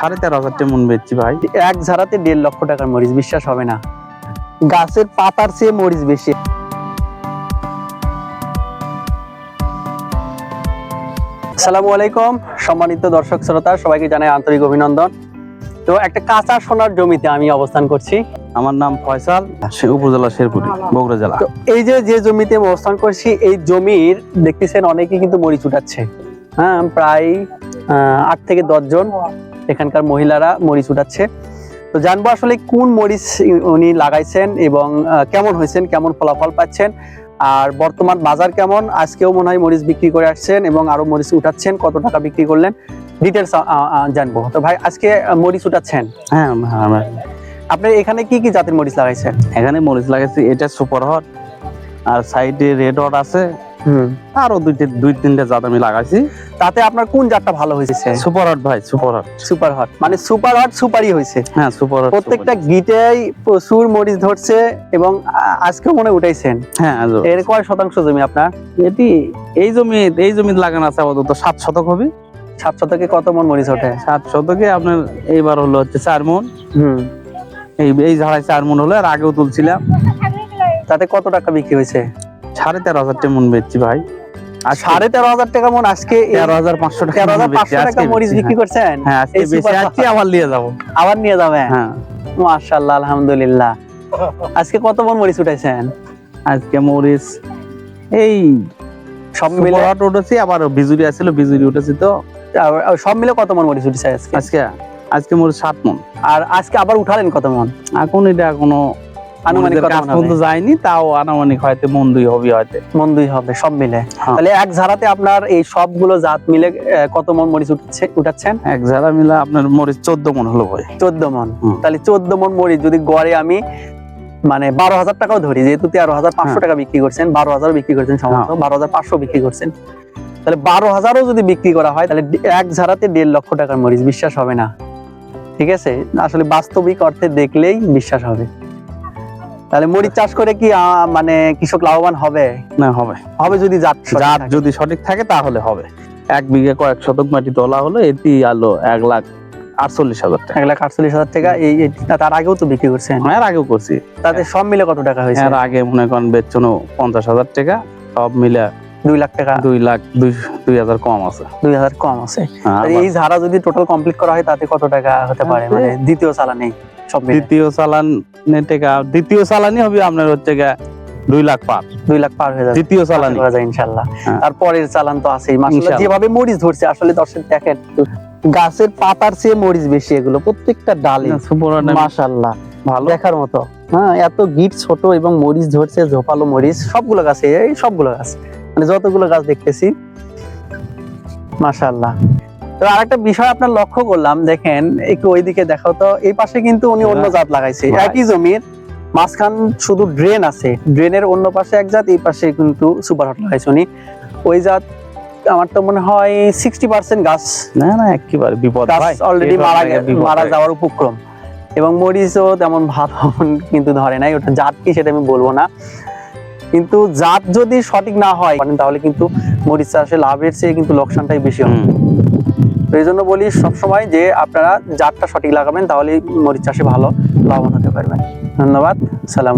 সাড়ে তেরো হাজার টাকা মন বেচছি ভাই। এক ঝাড়াতে দেড় লক্ষ টাকার মরিচ বিশ্বাস হবে না। গাছের পাতার চেয়ে মরিচ বেশি। আসসালামু আলাইকুম সম্মানিত দর্শক শ্রোতা সবাইকে জানাই আন্তরিক অভিনন্দন। তো একটা কাঁচা সোনার জমিতে আমি অবস্থান করছি। আমার নাম ফয়সাল। উপজেলা শেরপুরি বগুড়া জেলা। এই যে যে জমিতে আমি অবস্থান করছি এই জমির দেখতেছেন অনেকে কিন্তু মরিচ উঠাচ্ছে। হ্যাঁ প্রায় আহ, আট থেকে দশ জন। এখানকার মহিলারা মরিচ উঠাচ্ছে। তো জানব আসলে কোন মরিচ উনি লাগাইছেন এবং কেমন হয়েছেন কেমন ফলাফল পাচ্ছেন আর বর্তমান বাজার কেমন? আজকেও মনে হয় মরিচ বিক্রি করে আসছেন এবং আরও মরিচ উঠাচ্ছেন কত টাকা বিক্রি করলেন ডিটেলস জানব। তো ভাই আজকে মরিচ উঠাচ্ছেন? হ্যাঁ হ্যাঁ, আপনি এখানে কি কি জাতের মরিচ লাগাইছেন? এখানে মরিচ লাগাইছি এটা সুপার হট আর সাইডে রেড হট আছে আরও দুইটা দুই তিনটা জাত আমি লাগাইছি। তাতে আপনার কোন জাতটা ভালো হয়েছে? সুপার হট ভাই সুপার হট সুপার হট মানে সুপার হট সুপারই হয়েছে। হ্যাঁ সুপার হট প্রত্যেকটা গিটেই প্রচুর মরিচ ধরছে এবং আ- আজকেও মনে উঠাইছেন। হ্যাঁ। এর কয় শতাংশ জমি আপনার? এটি এই জমি এই জমি লাগানো আছে আপাতত সাত শতক হবে। সাত শতকে কত মন মরিচ ওঠে? সাত শতকে আপনার এইবার হলো হচ্ছে চার মন। হুম। এই এই ঝাড়ায় চার মন হলো আর আগেও তুলছিলাম। তাতে কত টাকা বিক্রি হয়েছে? সাড়ে তেরো হাজার টাকা মন বেচছি ভাই। আর সাড়ে তেরো হাজার টাকা মন আজকে তেরো হাজার পাঁচশো টাকা তেরো হাজার পাঁচশো টাকা মরিচ বিক্রি করছেন? হ্যাঁ আজকে বেশি আসছি আবার নিয়ে যাব। আবার নিয়ে যাবেন? হ্যাঁ। মাশাল্লাহ আলহামদুলিল্লাহ। আজকে কত মন মরিচ উঠাইছেন? আজকে মরিচ এই সব মিলে উঠেছি আবার বিজুরি আসছিল বিজুরি উঠেছি তো। সব মিলে কত মন মরিচ উঠেছে আজকে? আজকে আজকে মরিচ সাত মন। আর আজকে আবার উঠালেন কত মন? এখন এটা এখনও আনুমানিক মরিচের কাজ পর্যন্ত যায়নি তাও আনুমানিক হয়তো মন দুই হবে হয়তো। মন দুই হবে সব মিলে। হ্যাঁ। তাহলে এক ঝাড়াতে আপনার এই সবগুলো জাত মিলে কত মন মরিচ উঠছে উঠাচ্ছেন? এক ঝাড়া মিলে আপনার মরিচ চোদ্দ মন হলো ভাই। চোদ্দ মন। তাহলে চোদ্দ মন মরিচ যদি গড়ে আমি মানে বারো হাজার টাকাও ধরি যেহেতু তেরো হাজার পাঁচশো হ্যাঁ। টাকা বিক্রি করছেন বারো হাজার বিক্রি করছেন সম্ভবত বারো হাজার পাঁচশো বিক্রি করছেন। তাহলে বারো হাজারও যদি বিক্রি করা হয় তাহলে এক ঝাড়াতে দেড় লক্ষ টাকার মরিচ বিশ্বাস হবে না। ঠিক আছে? আসলে বাস্তবিক অর্থে দেখলেই বিশ্বাস হবে। তাহলে মরিচ চাষ করে কি মানে কৃষক লাভবান হবে? না হবে। হবে যদি জাত জাত যদি সঠিক থাকে তাহলে হবে। এক বিঘা কয়েক শতক মাটি তোলা হলো এটি আলো এক লাখ আটচল্লিশ হাজার টাকা। এক লাখ আটচল্লিশ হাজার টাকা এই তার আগেও তো বিক্রি করছেন? হ্যাঁ, এর আগেও করছি। তাতে সব মিলে কত টাকা হয়েছে? এর আগে মনে করেন বেচনো পঞ্চাশ হাজার টাকা সব মিলে দুই লাখ টাকা। দুই লাখ দুই দুই হাজার কম আছে। দুই হাজার কম আছে। হ্যাঁ, এই ঝাড়া যদি টোটাল কমপ্লিট করা হয় তাতে কত টাকা হতে পারে? মানে দ্বিতীয় চালানে সব দ্বিতীয় চালানের টাকা দ্বিতীয় চালানি হবে আপনার হচ্ছে গা দুই লাখ পার। দুই লাখ পার হয়ে যাবে। দ্বিতীয় চালানি। করা যায় ইনশাল্লাহ। হ্যাঁ। তারপরের চালান তো আছেই। ইনশাআল্লাহ। যেভাবে মরিচ ধরছে আসলে দর্শক দেখেন গাছের পাতার চেয়ে মরিচ বেশি এগুলো প্রত্যেকটা ডালে। মাশাআল্লাহ ভালো। দেখার মতো। হ্যাঁ এত গিট ছোট এবং মরিচ ধরছে ঝোপালো মরিচ সবগুলো গাছে এই সবগুলো গাছ। মানে যতগুলো গাছ দেখতেছি মাশাআল্লাহ। তো আরেকটা বিষয় আপনার লক্ষ্য করলাম দেখেন একটু ওইদিকে দেখাও তো এই পাশে কিন্তু উনি অন্য জাত লাগাইছে একই জমির মাঝখান শুধু ড্রেন আছে ড্রেনের অন্য পাশে এক জাত এই পাশে কিন্তু সুপার হট লাগাইছে উনি। ওই জাত আমার তো মনে হয় সিক্সটি পার্সেন্ট গাছ না না একেবারে বিপদ অলরেডি মারা মারা যাওয়ার উপক্রম। এবং মরিচও তেমন ভালো কিন্তু ধরে নাই ওটা জাত কি সেটা আমি বলব না। কিন্তু জাত যদি সঠিক না হয় তাহলে কিন্তু মরিচ চাষে লাভের চেয়ে কিন্তু লোকসানটাই বেশি হুম। এই জন্য বলি সবসময় যে আপনারা জাতটা সঠিক লাগাবেন তাহলে মরিচ চাষে ভালো লাভবান হতে পারবেন। ধন্যবাদ, সালাম